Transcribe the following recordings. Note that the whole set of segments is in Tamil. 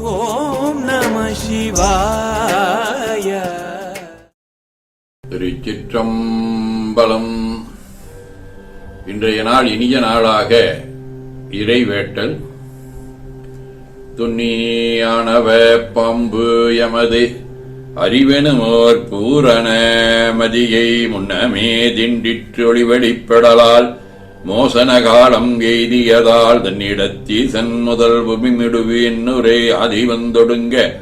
ஓம் நம சிவாய. திருச்சிற்றம்பலம். இன்றைய நாள் இனிய நாளாக இறைவேட்டல். துண்ணியானவ பம்பு எமது அறிவெனுமோர் பூரண மதியை முன்னமே திண்டிற்று ஒளிவெளிப்படலால் மோசன காலம் எய்தியதால் தன்னிடத்தீசன் முதல் புமிமிடுவி அதிவந்தொடுங்க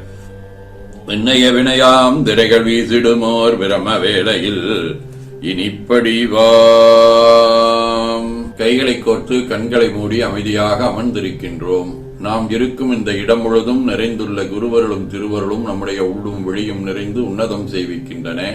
விண்ணைய வந்தொடுங்க வினையாம் திரைகள் வீசிடுமோர் பிரம வேளையில் இனிப்படிவாம் கைகளை கோர்த்து கண்களை மூடி அமைதியாக அமர்ந்திருக்கின்றோம். நாம் இருக்கும் இந்த இடம் முழுதும் நிறைந்துள்ள குருவருளும் திருவருளும் நம்முடைய உள்ளும் வெளியும் நிறைந்து உன்னதம் செய்விக்கின்றன.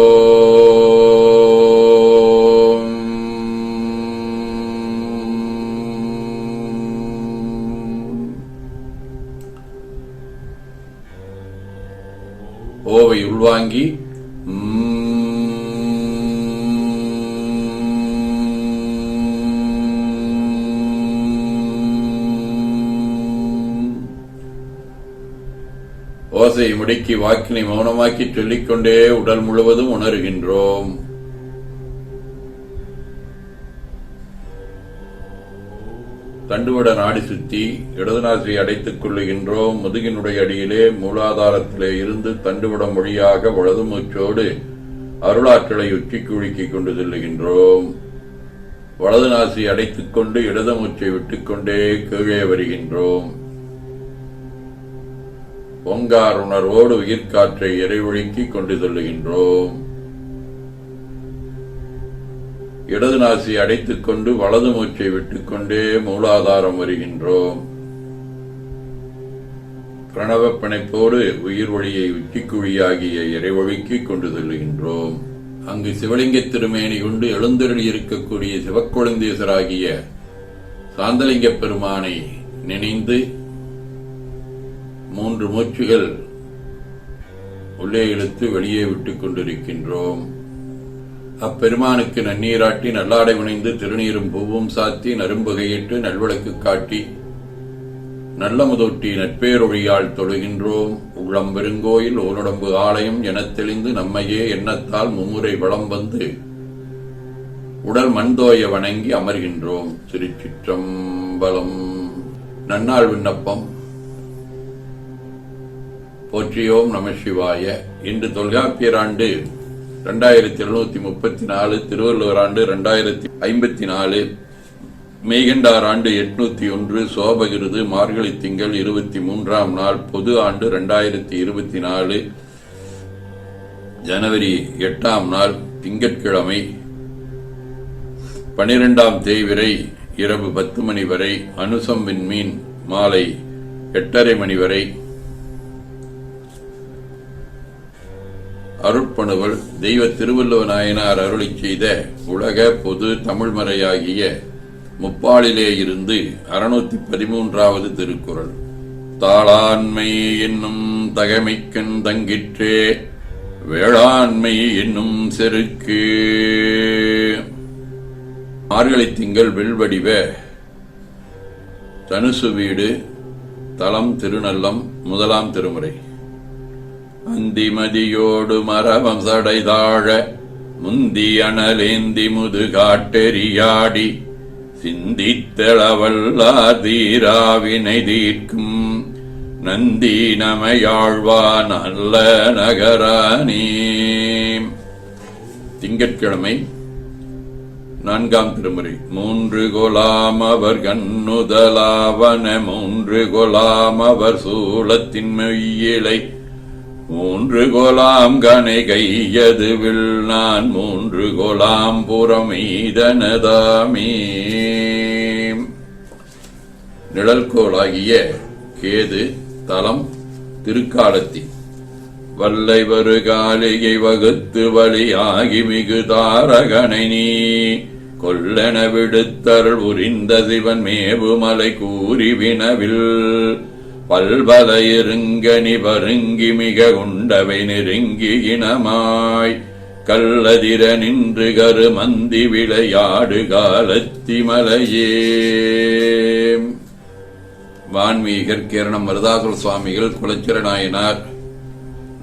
ஓசையை முடக்கி வாக்கினை மௌனமாக்கி சொல்லிக்கொண்டே உடல் முழுவதும் உணர்கின்றோம். தண்டுவட நாடி சுத்தி இடதுநாசியை அடைத்துக் கொள்ளுகின்றோம். முதுகினுடைய அடியிலே மூலாதாரத்திலே இருந்து தண்டுவடம் வழியாக வலது மூச்சோடு அருளாற்றலை உச்சிக்கு உழுக்கிக் கொண்டு செல்லுகின்றோம். வலது நாசி அடைத்துக் கொண்டு இடது மூச்சை விட்டுக்கொண்டே கீழே வருகின்றோம். பொங்கார் உணர்வோடு உயிர்காற்றை இறைவழுக்கிக் கொண்டு செல்லுகின்றோம். இடது நாசி அடைத்துக் கொண்டு வலது மூச்சை விட்டுக்கொண்டே மூலாதாரம் வருகின்றோம். பிரணவ பிணைப்போடு உயிர் வழியை உச்சிக்குழியாகிய இறைவழுக்கிக் கொண்டு செல்லுகின்றோம். அங்கு சிவலிங்க திருமேனி கொண்டு எழுந்தருளி இருக்கக்கூடிய சிவக்கொழுந்தேசராகிய சாந்தலிங்க பெருமானை நினைந்து மூன்று மூச்சுகள் உள்ளே இழுத்து வெளியே விட்டுக் கொண்டிருக்கின்றோம். அப்பெருமானுக்கு நன்னீராட்டி நல்லாடை உணைந்து திருநீரும் பூவும் சாத்தி நரும்புகையிட்டு நல்விளக்கு காட்டி நல்ல முதொட்டி நட்பேரொழியால் தொழுகின்றோம். உள்ளம் பெருங்கோயில் ஓருடம்பு ஆலயம் எனத் தெளிந்து நம்மையே எண்ணத்தால் மும்முறை வளம் வந்து உடல் மண்தோய வணங்கி அமர்கின்றோம். திருச்சிற்றம்பலம் நன்னாள் விண்ணப்பம். போற்றியோம் நம சிவாய. இன்று தொல்காப்பியர் ஆண்டு இரண்டாயிரத்தி எழுநூத்தி முப்பத்தி நாலு திருவள்ளுவர் ஆண்டு இரண்டாயிரத்தி ஐம்பத்தி நாலு மெய்கண்டார் ஆண்டு எட்நூத்தி ஒன்று சோபகிருது மார்கழி திங்கள் இருபத்தி மூன்றாம் நாள் பொது ஆண்டு இரண்டாயிரத்தி இருபத்தி நாலு ஜனவரி எட்டாம் நாள் திங்கட்கிழமை பனிரெண்டாம் தேய்விரை இரவு பத்து மணி வரை அனுசம் விண்மீன் மாலை எட்டரை மணி வரை அருட்பணுவல் தெய்வ திருவள்ளுவ நாயனார் அருளி செய்த உலக பொது தமிழ்மறையாகிய முப்பாளிலே இருந்து அறுநூத்தி பதிமூன்றாவது திருக்குறள். தாளாண்மை என்னும் தகமைக்கண் தங்கிற்றே வேளாண்மை என்னும் செருக்கு. மார்கழி திங்கள் வில்வடிவ தனுசு வீடு தலம் திருநல்லம் முதலாம் திருமுறை. அந்திமதியோடு மரபம் சடைதாழ முந்தி அனலேந்தி முதுகாட்டெறியாடி சிந்தித்தளவல்லா தீராவினை தீர்க்கும் நந்தி நமையாழ்வா நல்ல நகரானே திங்கட்கிழமை நான்காம் திருமுறை மூன்று கொலாம் அவர் கண்ணுதலாவன மூன்று கொலாம் அவர் சூளத்தின் மெய்யிலை மூன்று கொலாம் கனை கையதுவில் நான் மூன்று கோலாம் புறமீதனதாமே. நிழல்கோளாகிய கேது தலம் திருக்காலத்தி வல்லை வரு காலிகை வகுத்து வழியாகி மிகு தாரகனை நீ கொல்லென விடுத்தருள் உரிந்த சிவன் மேவுமலை கூறி வினவில். பல்பல இருங்கனி பருங்கி மிக உண்டவை நெருங்கி இனமாய். கல்லதிர நின்று கரு மந்தி விளையாடு காலத்தி மலையே வான்மீகர் கேரணம் மருதாசுர சுவாமிகள் குலச்சிரநாயனார்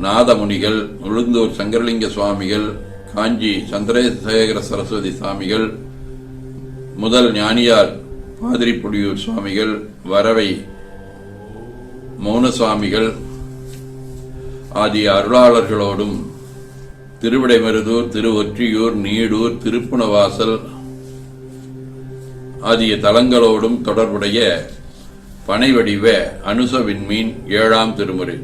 நாதமுனிகள் உளுந்தூர் சங்கரலிங்க சுவாமிகள் காஞ்சி சந்திரசேகர சரஸ்வதி சுவாமிகள் முதல் ஞானியார் பாதிரிப்புடியூர் சுவாமிகள் வரவை மௌனசுவாமிகள் ஆகிய அருளாளர்களோடும் திருவிடைமருதூர் திருவொற்றியூர் நீடூர் திருப்புணவாசல் ஆகிய தலங்களோடும் தொடர்புடைய பனைவடிவ அனுச விண்மீன் ஏழாம் திருமுறை.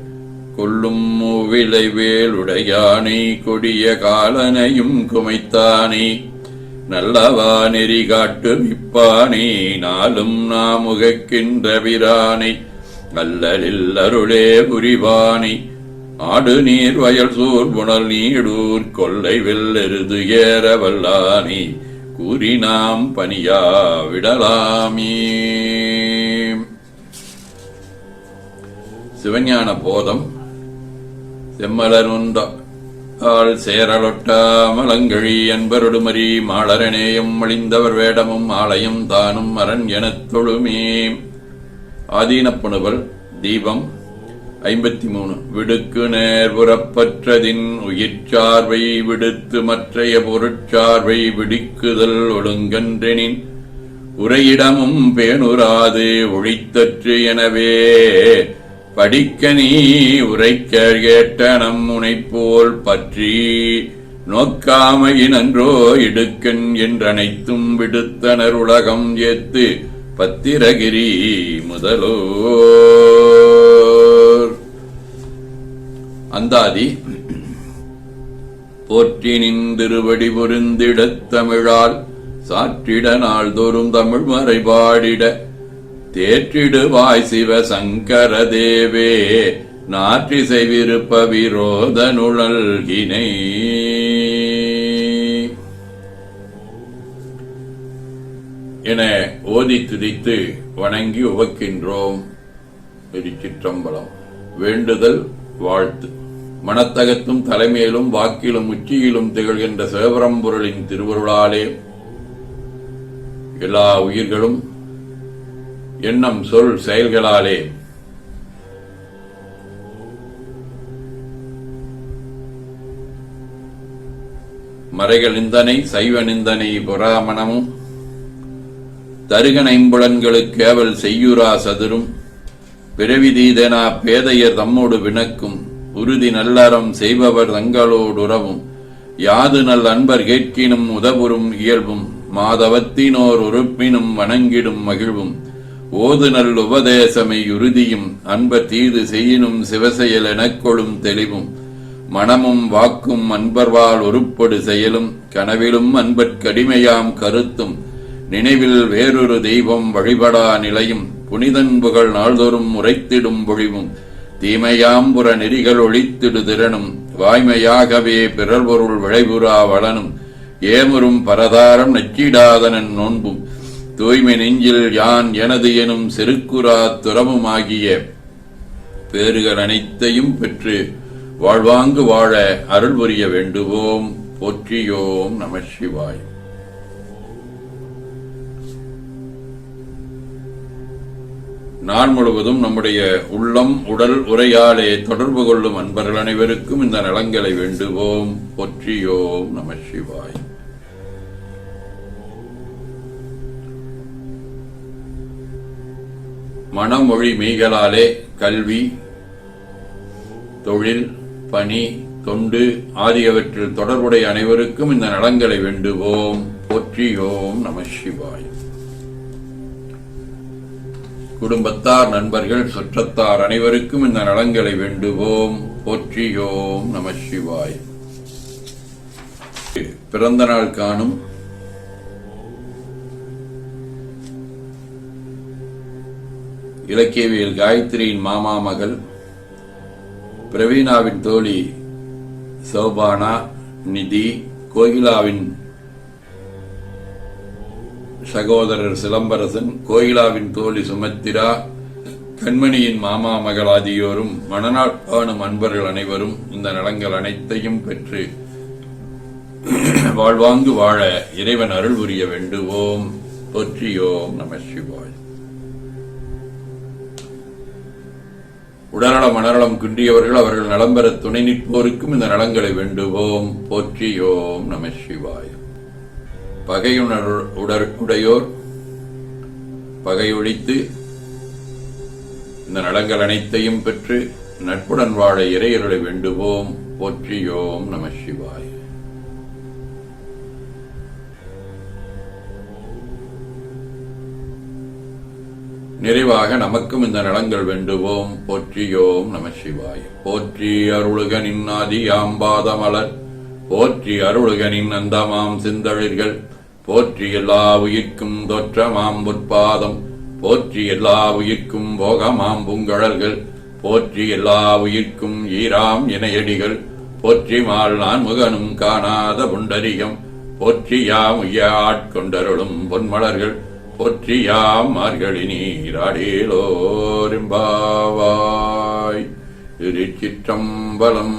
கொல்லும் மூவிலை வேலுடையானை கொடிய காலனையும் குமைத்தானே நல்லவா நெறி காட்டு விப்பானே நாளும் நாம் உகக்கின்ற பிரானை கல்லலில் அருளே புரிவானி. ஆடு நீர் வயல் சூர் புணல் நீடூர் கொள்ளை வெல்லெருது ஏற வல்லானி. கூறி நாம் பணியா விடலாமே. சிவஞான போதம். செம்மலருந்த ஆள் சேரலொட்டா மலங்கழி என்பருடுமரி மாளரநேயம் அழிந்தவர் வேடமும் ஆலயம் தானும் அரண் எனத் தொழுமே. ஆதீனப்புணுவல் தீபம் ஐம்பத்தி மூணு விடுக்கு நேர் உறப்பற்றதின் உயிர்ச்சார்வை விடுத்து மற்றைய பொருட்சார்வை விடிக்குதல் ஒழுங்கன்றெனின் உரையிடமும் பேணுராது ஒழித்தற்று எனவே. படிக்க நீ உரைக்க கேட்ட நம் உனைப்போல் பற்றி நோக்காமையினன்றோ இடுக்கன் என்றனைத்தும் விடுத்தனர் உலகம் ஏத்து. பத்திரகிரி முதலோர். அந்தாதி போற்றி நின்றிருவடி பொருந்திடத் தமிழால் சாற்றிட நாள்தோறும் தமிழ் மறைபாடிட தேற்றிடுவாய் சிவ சங்கர தேவே நாற்றிசை விருப்ப விரோத நுழல்கினை. என ஓதி துதித்து வணங்கி உவக்கின்றோம். திருச்சிற்றம்பலம் வேண்டுதல் வாழ்த்து. மனத்தகத்தும் தலைமையிலும் வாக்கிலும் உச்சியிலும் திகழ்கின்ற சிவபரம்பொருளின் திருவருளாலே எல்லா உயிர்களும் எண்ணம் சொல் செயல்களாலே மறைகள் நிந்தனை சைவ நிந்தனை புறாமணமும் தருகன் கேவல் செய்யுரா சதுரும். பிறவிதீதனா பேதையர் தம்மோடு வினக்கும் உறுதி நல்லறம் செய்பவர் தங்களோடுறவும். யாது நல் அன்பர் கேட்கினும் உதவுறும் இயல்பும். மாதவத்தினோர் உறுப்பினும் வணங்கிடும் மகிழ்வும். ஓது நல் உபதேசமை உறுதியும். அன்பர் தீது செய்யினும் சிவசெயல் எனக்கொழும் தெளிவும். மனமும் வாக்கும் அன்பர்வால் உருப்படு செயலும். கனவிலும் அன்பற்கடிமையாம் கருத்தும். நினைவில் வேறொரு தெய்வம் வழிபடா நிலையும் புனிதன்புகள் நாள்தோறும் உரைத்திடும் பொழிவும் தீமையாம்புற நெறிகள் ஒழித்திடு திறனும் வாய்மையாகவே பிறர் பொருள் விளைபுறா வளனும் ஏமுறும் பரதாரம் நச்சிடாதனன் நோன்பும் தூய்மை நெஞ்சில் யான் எனது எனும் செருக்குரா துறமுமாகிய பேறுகள் அனைத்தையும் பெற்று வாழ்வாங்கு வாழ அருள் புரிய வேண்டுவோம் போற்றியோம் நம சிவாய். நாள் முழுவதும் நம்முடைய உள்ளம் உடல் உரையாலே தொடர்பு கொள்ளும் அன்பர்கள் அனைவருக்கும் இந்த நலங்களை வேண்டுவோம். பொற்றியோம் நம சிவாய். மனமொழி மெய்களாலே கல்வி தொழில் பணி தொண்டு ஆகியவற்றில் தொடர்புடைய அனைவருக்கும் இந்த நலங்களை வேண்டுவோம். போற்றியோம் நம சிவாய். குடும்பத்தார் நண்பர்கள் சுற்றத்தார் அனைவருக்கும் இந்த நலங்களை வேண்டுவோம். போற்றியோம் நம சிவாய். பிறந்த நாள் காணும். இலக்கியவியல் காயத்ரியின் மாமா மகள் பிரவீனாவின் தோழி சோபானா நிதி கோகிலாவின் சகோதரர் சிலம்பரசன் கோயிலாவின் தோழி சுமத்திரா கண்மணியின் மாமா மகள் ஆகியோரும் மனநாட்பான அன்பர்கள் அனைவரும் இந்த நலங்கள் அனைத்தையும் பெற்று வாழ்வாங்கு வாழ இறைவன் அருள் புரிய வேண்டுவோம். போற்றியோம் நம சிவாய். உடல்நல மனநலம் குன்றியவர்கள் அவர்கள் நலம் பெற துணை நிற்போருக்கும் இந்த நலங்களை வேண்டுவோம். போற்றியோம் நம சிவாய். பகையுணர் உடற் உடையோர் பகையொழித்து இந்த நலங்கள் அனைத்தையும் பெற்று நட்புடன் வாழ இறையருளை வேண்டுவோம். போற்றியோம் நம சிவாய். நிறைவாக நமக்கும் இந்த நலங்கள் வேண்டுவோம். போற்றியோம் நம சிவாய். போற்றி அருளுக நின்னாதி ஆம்பாதமலர். போற்றி அருளுக நின் அந்தமாம் சிந்தழிர்கள். போற்றி எல்லா உயிர்க்கும் தொற்றமாம் பொற்பாதம் போற்றி எல்லா உயிர்க்கும் போகமாம் பூங்கழல்கள் போற்றி எல்லா உயிர்க்கும் ஈராம் இணையடிகள் போற்றி மால் நான் முகனும் காணாத புண்டரிகம் போற்றி யாம் உய்யாட்கொண்டருளும் பொன்மலர்கள் போற்றி யாம் மார்கழி நீராடேலோரிம்பாவாய் திருச்சிற்றம்பலம்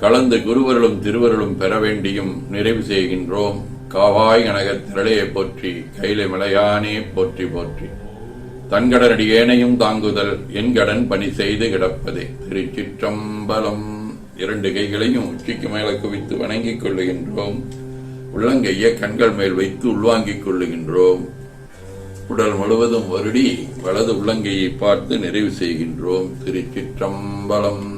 கலந்து குருவருளும் திருவருளும் பெற வேண்டியும் நிறைவு செய்கின்றோம். காவாய் கனகத் திரளையை போற்றி கைலை மலையானே போற்றி போற்றி. தன்கடனடி ஏனையும் தாங்குதல் என் கடன் பணி செய்து கிடப்பதே. திருச்சிற்றம்பலம். இரண்டு கைகளையும் உச்சிக்கு மேல குவித்து வணங்கிக் கொள்ளுகின்றோம். உள்ளங்கைய கண்கள் மேல் வைத்து உள்வாங்கிக் கொள்ளுகின்றோம். உடல் முழுவதும் வருடி வலது உள்ளங்கையை பார்த்து நிறைவு செய்கின்றோம். திருச்சிற்றம்பலம்.